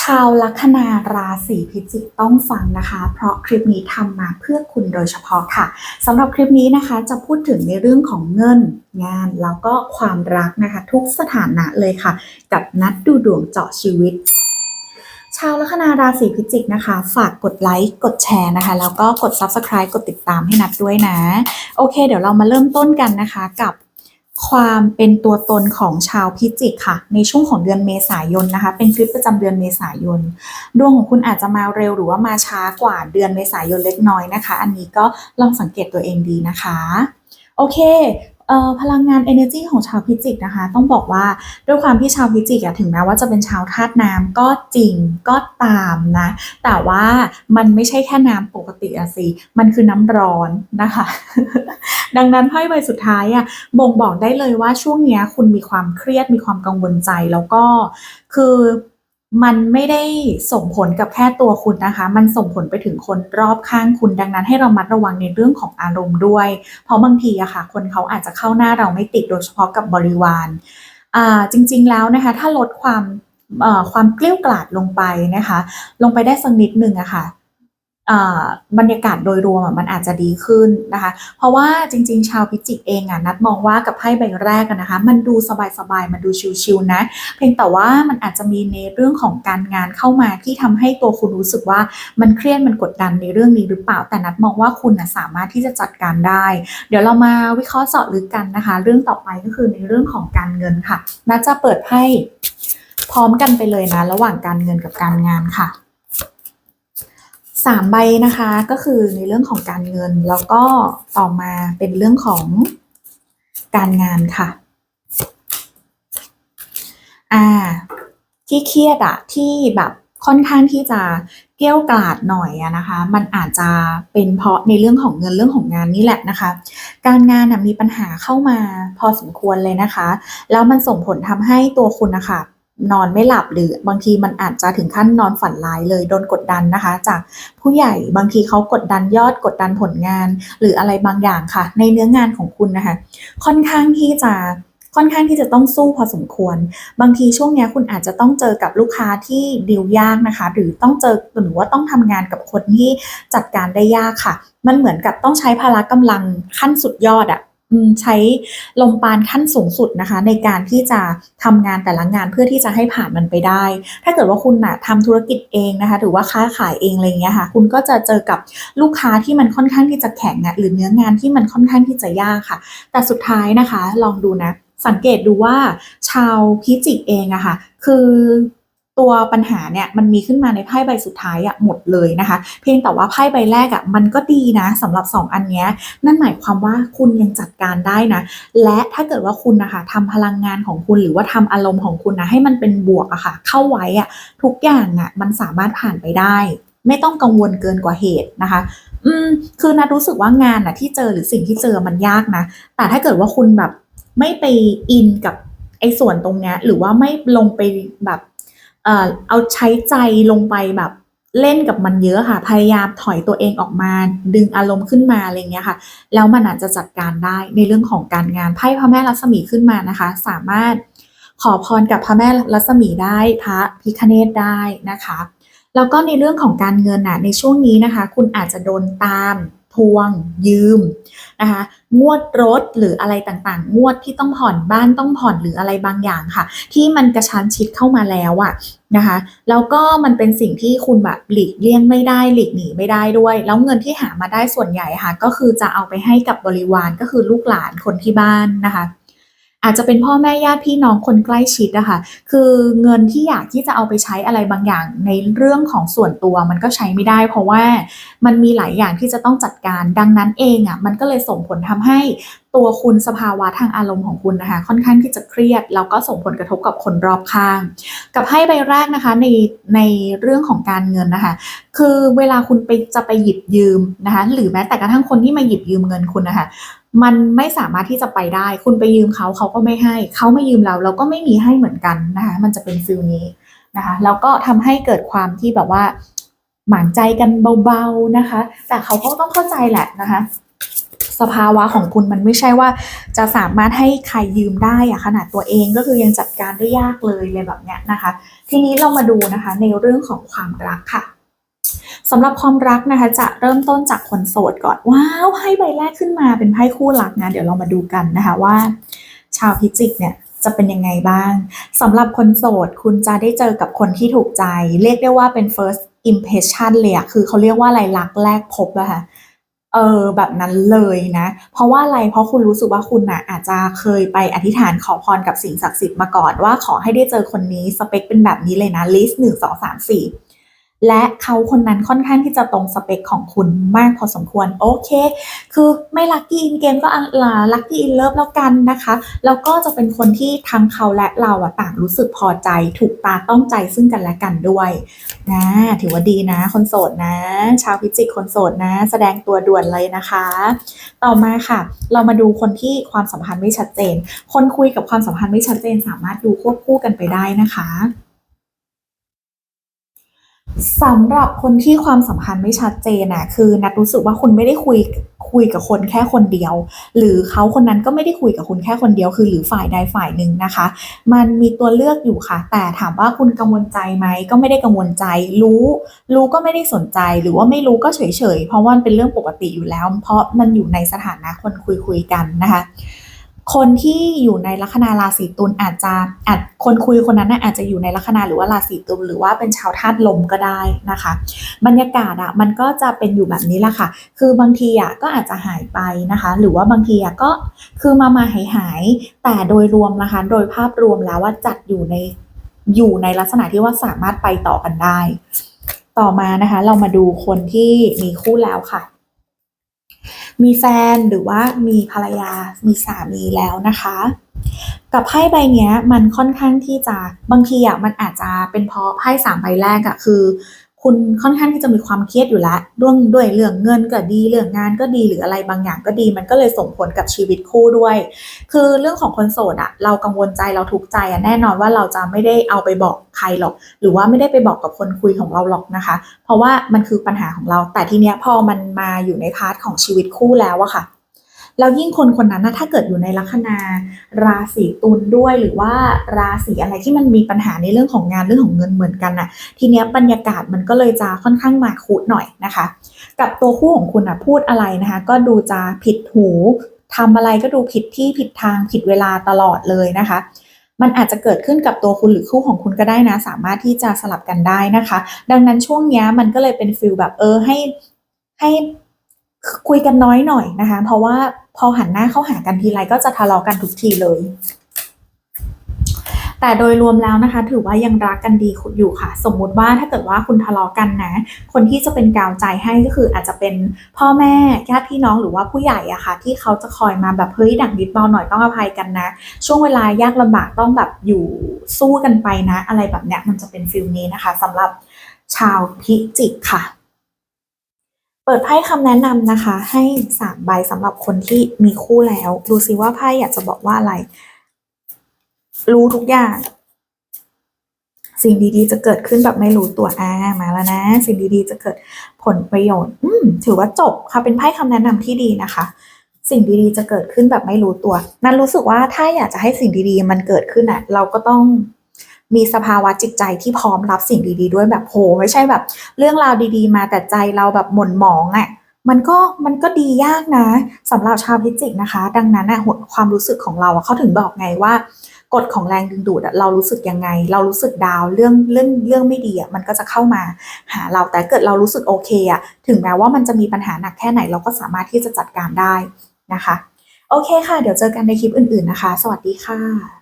ชาวลัคนาราศีพิจิกต้องฟังนะคะ เพราะคลิปนี้ทำมาเพื่อคุณโดยเฉพาะค่ะสำหรับคลิปนี้นะคะจะพูดถึงในเรื่องของเงินงานแล้วก็ความรักนะคะ ทุกสถานะเลยค่ะ กับนัดดูดวงเจาะชีวิต ชาวลัคนาราศีพิจิกนะคะ ฝากกดไลค์กดแชร์นะคะ แล้วก็กด Subscribe กดติดตามให้นัดด้วยนะ โอเค เดี๋ยวเรามาเริ่มต้นกันนะคะ กับ ความเป็นตัวตนของชาวพิจิกค่ะ ในช่วงของเดือนเมษายนนะคะ เป็นคลิปประจำเดือนเมษายน ดวงของคุณอาจจะมาเร็วหรือว่ามาช้ากว่าเดือนเมษายนเล็กน้อยนะคะ อันนี้ก็ลองสังเกตตัวเองดีนะคะ โอเค พลังงาน energy ของชาวพิจิกนะคะ ต้องบอกว่าด้วยความที่ชาวพิจิกถึงแม้ว่าจะเป็นชาวธาตุน้ำก็จริงก็ตามนะ แต่ว่ามันไม่ใช่แค่น้ำปกติอะสิ มันคือน้ำร้อนนะคะ ดังนั้นไพ่ใบสุดท้ายอะบ่งบอกได้เลยว่าช่วงเนี้ยคุณมีความเครียดมีความกังวลใจแล้วก็คือ มันไม่ได้ส่งผลกับแค่ตัวคุณนะคะ มันส่งผลไปถึงคนรอบข้างคุณ ดังนั้นให้เรามัดระวังในเรื่องของอารมณ์ด้วย เพราะบางทีอะค่ะ คนเขาอาจจะเข้าหน้าเราไม่ติดโดยเฉพาะกับบริวารอ่าจริง ๆ แล้วนะคะ ถ้าลดความความเกลี้ยวกล่อดลงไปนะคะ ลงไปได้สักนิดหนึ่งอะค่ะอ่า บรรยากาศโดยรวมมันอาจจะดีขึ้นนะคะ เพราะว่าจริง ๆ ชาวพิจิกเองอะนัดมองว่ากับไพ่ใบแรกนะคะ มันดูสบายๆ มันดูชิลๆนะ เพียงแต่ว่ามันอาจจะมีในเรื่องของการงานเข้ามาที่ทำให้ตัวคุณรู้สึกว่ามันเครียดมันกดดันในเรื่องนี้หรือเปล่า แต่นัดมองว่าคุณนะสามารถที่จะจัดการได้ เดี๋ยวเรามาวิเคราะห์เจาะลึกกันนะคะ เรื่องต่อไปก็คือในเรื่องของการเงินค่ะนัดจะเปิดไพ่พร้อมกันไปเลยนะ ระหว่างการเงินกับการงานค่ะ สามใบนะคะก็คือในเรื่องของการเงิน แล้วก็ต่อมาเป็นเรื่องของการงานค่ะ อ่า ที่เครียดอะที่แบบค่อนข้างที่จะเกี้ยวกราดหน่อยอะนะคะ มันอาจจะเป็นเพราะในเรื่องของเงินเรื่องของงานนี่แหละนะคะ การงานมีปัญหาเข้ามาพอสมควรเลยนะคะ แล้วมันส่งผลทำให้ตัวคุณนะคะ นอนไม่หลับหรือบางทีมันอาจจะถึงขั้นนอนฝันร้ายเลยโดนกดดันนะคะ จากผู้ใหญ่บางทีเขากดดันยอดกดดันผลงาน หรืออะไรบางอย่างค่ะ ในเนื้องานของคุณนะคะ ค่อนข้างที่จะค่อนข้างที่จะต้องสู้พอสมควร บางทีช่วงนี้คุณอาจจะต้องเจอกับลูกค้าที่ดีลยากนะคะ หรือต้องเจอหรือว่าต้องทำงานกับคนที่จัดการได้ยากค่ะ มันเหมือนกับต้องใช้พละกำลังขั้นสุดยอดอะ ใช้ลมปานขั้นสูงสุดนะคะ ในการที่จะทำงานแต่ละงานเพื่อที่จะให้ผ่านมันไปได้ ถ้าเกิดว่าคุณน่ะทำธุรกิจเองนะคะ หรือว่าค้าขายเองอะไรอย่างเงี้ยค่ะ คุณก็จะเจอกับลูกค้าที่มันค่อนข้างที่จะแข็งอะหรือเนื้องานที่มันค่อนข้างที่จะยากค่ะ แต่สุดท้ายนะคะ ลองดูนะ สังเกตดูว่าชาวพิจิกเองอะค่ะ คือ ตัวปัญหาเนี่ยมันมีขึ้นมาในไพ่ใบสุดท้ายอะหมดเลยนะคะ เพียงแต่ว่าไพ่ใบแรกอะมันก็ดีนะสำหรับ 2 อันนี้นั่นหมายความว่าคุณยังจัดการได้นะ และถ้าเกิดว่าคุณนะคะทำพลังงานของคุณหรือว่าทำอารมณ์ของคุณนะให้มันเป็นบวกอะค่ะ เข้าไว้อะทุกอย่างอะมันสามารถผ่านไปได้ ไม่ต้องกังวลเกินกว่าเหตุนะคะอืมคือนัดรู้สึกว่างานอะที่เจอหรือสิ่งที่เจอมันยากนะ แต่ถ้าเกิดว่าคุณแบบไม่ไปอินกับไอ้ส่วนตรงเนี้ยหรือว่าไม่ลงไปแบบ เอ่อเอาใช้ใจลงไปแบบเล่นกับมันเยอะค่ะ พยายามถอยตัวเองออกมา ดึงอารมณ์ขึ้นมาอะไรเงี้ยค่ะ แล้วมันอาจจะจัดการได้ในเรื่องของการงานไพ่พระแม่ลักษมีขึ้นมานะคะ สามารถขอพรกับพระแม่ลักษมีได้พระพิคเนตได้นะคะ แล้วก็ในเรื่องของการเงินน่ะในช่วงนี้นะคะ คุณอาจจะโดนตาม ทวงยืมนะคะงวดรถหรืออะไรต่างๆ งวดที่ต้องผ่อนบ้านต้องผ่อนหรืออะไรบางอย่างค่ะ ที่มันกระชั้นชิดเข้ามาแล้วอะนะคะแล้วก็มันเป็นสิ่งที่คุณแบบหลีกเลี่ยงไม่ได้หลีกหนีไม่ได้ด้วย แล้วเงินที่หามาได้ส่วนใหญ่ค่ะ ก็คือจะเอาไปให้กับบริวารก็คือลูกหลานคนที่บ้านนะคะ อาจจะเป็นพ่อแม่ญาติพี่น้องคนใกล้ชิดอะคะคือเงินที่อยากที่จะเอาไปใช้อะไรบางอย่างในเรื่องของส่วนตัวมันก็ใช้ไม่ได้ เพราะว่ามันมีหลายอย่างที่จะต้องจัดการดังนั้นเองอะมันก็เลยส่งผลทำให้ตัวคุณสภาวะทางอารมณ์ของคุณนะคะ ค่อนข้างที่จะเครียดแล้วก็ส่งผลกระทบกับคนรอบข้าง กับไพ่ใบแรกนะคะในในเรื่องของการเงินนะคะ คือเวลาคุณไปจะไปหยิบยืมนะคะ หรือแม้แต่กระทั่งคนที่มาหยิบยืมเงินคุณนะคะ มันไม่สามารถที่จะไปได้ คุณไปยืมเขาเขาก็ไม่ให้ เขาไม่ยืมเราเราก็ไม่มีให้เหมือนกันนะคะมันจะเป็นฟิลนี้นะคะแล้วก็ทำให้เกิดความที่แบบว่า หมางใจกันเบาๆนะคะ แต่เขาก็ต้องเข้าใจแหละนะคะสสภาวะของคุณมันไม่ใช่ว่า จะสามารถให้ใครยืมได้อะขนาดตัวเองก็คือยังจัดการได้ยากเลยเลยแบบเนี้ยนะคะ ทีนี้เรามาดูนะคะในเรื่องของความรักค่ะ สำหรับความรักนะคะ จะเริ่มต้นจากคนโสดก่อน ว้าวไพ่ใบแรกขึ้นมาเป็นไพ่คู่รักนะ เดี๋ยวเรามาดูกันนะคะว่า ชาวพิจิกเนี่ยจะเป็นยังไงบ้างสำหรับคนโสดคุณจะได้เจอกับคนที่ถูกใจ เรียกได้ว่าเป็น first impression เลยอะคือเขาเรียกว่าอะไรรักแรกพบอะค่ะเออแบบนั้นเลยนะ เพราะว่าอะไรเพราะคุณรู้สึกว่าคุณน่ะอาจจะเคยไปอธิษฐานขอพรกับสิ่งศักดิ์สิทธิ์มาก่อนว่าขอให้ได้เจอคนนี้สเปคเป็นแบบนี้เลยนะลิสต์หนึ่งสองสามสี่ และเขาคนนั้นค่อนข้างที่จะตรงสเปคของคุณมากพอสมควร โอเค คือไม่ลัคกี้อินเกมก็ลัคกี้อินเลิฟแล้วกันนะคะ แล้วก็จะเป็นคนที่ทั้งเขาและเราอะต่างรู้สึกพอใจ ถูกตาต้องใจซึ่งกันและกันด้วยนะถือว่าดีนะ คนโสดนะ ชาวพิจิกคนโสดนะ แสดงตัวด่วนเลยนะคะ ต่อมาค่ะ เรามาดูคนที่ความสัมพันธ์ไม่ชัดเจน คนคุยกับความสัมพันธ์ไม่ชัดเจนสามารถดูควบคู่กันไปได้นะคะ สำหรับคนที่ความสัมพันธ์ไม่ชัดเจนอะคือนัดรู้สึกว่าคุณไม่ได้คุยคุยกับคนแค่คนเดียว หรือเขาคนนั้นก็ไม่ได้คุยกับคุณแค่คนเดียว คือหรือฝ่ายใดฝ่ายหนึ่งนะคะ มันมีตัวเลือกอยู่ค่ะ แต่ถามว่าคุณกังวลใจไหมก็ไม่ได้กังวลใจ รู้ รู้ก็ไม่ได้สนใจ หรือว่าไม่รู้ก็เฉยๆเพราะว่ามันเป็นเรื่องปกติอยู่แล้ว เพราะมันอยู่ในสถานะคนคุยคุยกันนะคะ คนที่อยู่ในลัคนาราศีตุลอาจจะอาจคนคุยคนนั้นอาจจะอยู่ในลัคนาหรือว่าราศีตุลหรือว่าเป็นชาวธาตุลมก็ได้นะคะ บรรยากาศอะมันก็จะเป็นอยู่แบบนี้แหละค่ะ คือบางทีอะก็อาจจะหายไปนะคะ หรือว่าบางทีอะก็คือมามาหายหายแต่โดยรวมนะคะ โดยภาพรวมแล้วว่าจัดอยู่ในอยู่ในลักษณะที่ว่าสามารถไปต่อกันได้ ต่อมานะคะ เรามาดูคนที่มีคู่แล้วค่ะ มีแฟนหรือว่ามีภรรยา มีสามีแล้วนะคะ กับไพ่ใบนี้มันค่อนข้างที่จะบางทีอะมันอาจจะเป็นเพราะไพ่สามใบแรกอะคือ คุณค่อนข้างที่จะมีความเครียดอยู่แล้วด้วยด้วยเรื่องเงินก็ดีเรื่องงานก็ดีหรืออะไรบางอย่างก็ดี มันก็เลยส่งผลกับชีวิตคู่ด้วย คือเรื่องของคนโสดอะเรากังวลใจเราทุกข์ใจอะแน่นอนว่าเราจะไม่ได้เอาไปบอกใครหรอก หรือว่าไม่ได้ไปบอกกับคนคุยของเราหรอกนะคะ เพราะว่ามันคือปัญหาของเราแต่ทีเนี้ยพอมันมาอยู่ในพาร์ทของชีวิตคู่แล้วอะค่ะ แล้วยิ่งคนคนนั้นนะถ้าเกิดอยู่ในลัคนาราศีตุลด้วยหรือว่าราศีอะไรที่มันมีปัญหาในเรื่องของงานเรื่องของเงินเหมือนกันน่ะ ทีเนี้ยบรรยากาศมันก็เลยจะค่อนข้างมาคุหน่อยนะคะ กับตัวคู่ของคุณอะพูดอะไรนะคะ ก็ดูจะผิดหูทำอะไรก็ดูผิดที่ผิดทางผิดเวลาตลอดเลยนะคะมันอาจจะเกิดขึ้นกับตัวคุณหรือคู่ของคุณก็ได้นะ สามารถที่จะสลับกันได้นะคะ ดังนั้นช่วงนี้มันก็เลยเป็นฟิลแบบเออให้ให้ คุยกันน้อยหน่อยนะคะ เพราะว่าพอหันหน้าเข้าหากันทีไรก็จะทะเลาะกันทุกทีเลย แต่โดยรวมแล้วนะคะ ถือว่ายังรักกันดีอยู่ค่ะ สมมุติว่าถ้าเกิดว่าคุณทะเลาะกันนะ คนที่จะเป็นกาวใจให้ก็คืออาจจะเป็นพ่อแม่ญาติพี่น้องหรือว่าผู้ใหญ่อะค่ะ ที่เขาจะคอยมาแบบเฮ้ยดังนิดเบาหน่อยต้องอภัยกันนะ ช่วงเวลายากลำบากต้องแบบอยู่สู้กันไปนะ อะไรแบบเนี้ยมันจะเป็นฟิลนี้นะคะสำหรับชาวพิจิกค่ะ เปิดไพ่คำแนะนำนะคะ ให้สามใบสำหรับคนที่มีคู่แล้ว ดูซิว่าไพ่อยากจะบอกว่าอะไร รู้ทุกอย่าง สิ่งดีๆ จะเกิดขึ้นแบบไม่รู้ตัวอ่ามาแล้วนะ สิ่งดีๆ จะเกิดผลประโยชน์ อืมถือว่าจบค่ะเป็นไพ่คำแนะนำที่ดีนะคะ สิ่งดีๆ จะเกิดขึ้นแบบไม่รู้ตัว นั้นรู้สึกว่าถ้าอยากจะให้สิ่งดีๆ มันเกิดขึ้นอะ เราก็ต้อง มีสภาวะจิตใจที่พร้อมรับสิ่งดี ๆ ด้วยแบบโหไม่ใช่แบบ เรื่องราวดีๆ มาแต่ใจเราแบบหม่นหมองอะ่ะมันก็มันก็ดียากนะสำหรับชาวพิจิกนะคะ ดังนั้นอะความรู้สึกของเราเขาถึงบอกไงว่ากฎของแรงดึงดูดเรารู้สึกยังไง เรารู้สึกดาวเรื่องเรื่องเรื่องไม่ดีอะมันก็จะเข้ามาหาเราแต่เกิดเรารู้สึกโอเคอะถึงแม้ว่ามันจะมีปัญหาหนักแค่ไหนเราก็สามารถที่จะจัดการได้นะคะ โอเคค่ะ เดี๋ยวเจอกันในคลิปอื่นๆนะคะ สวัสดีค่ะ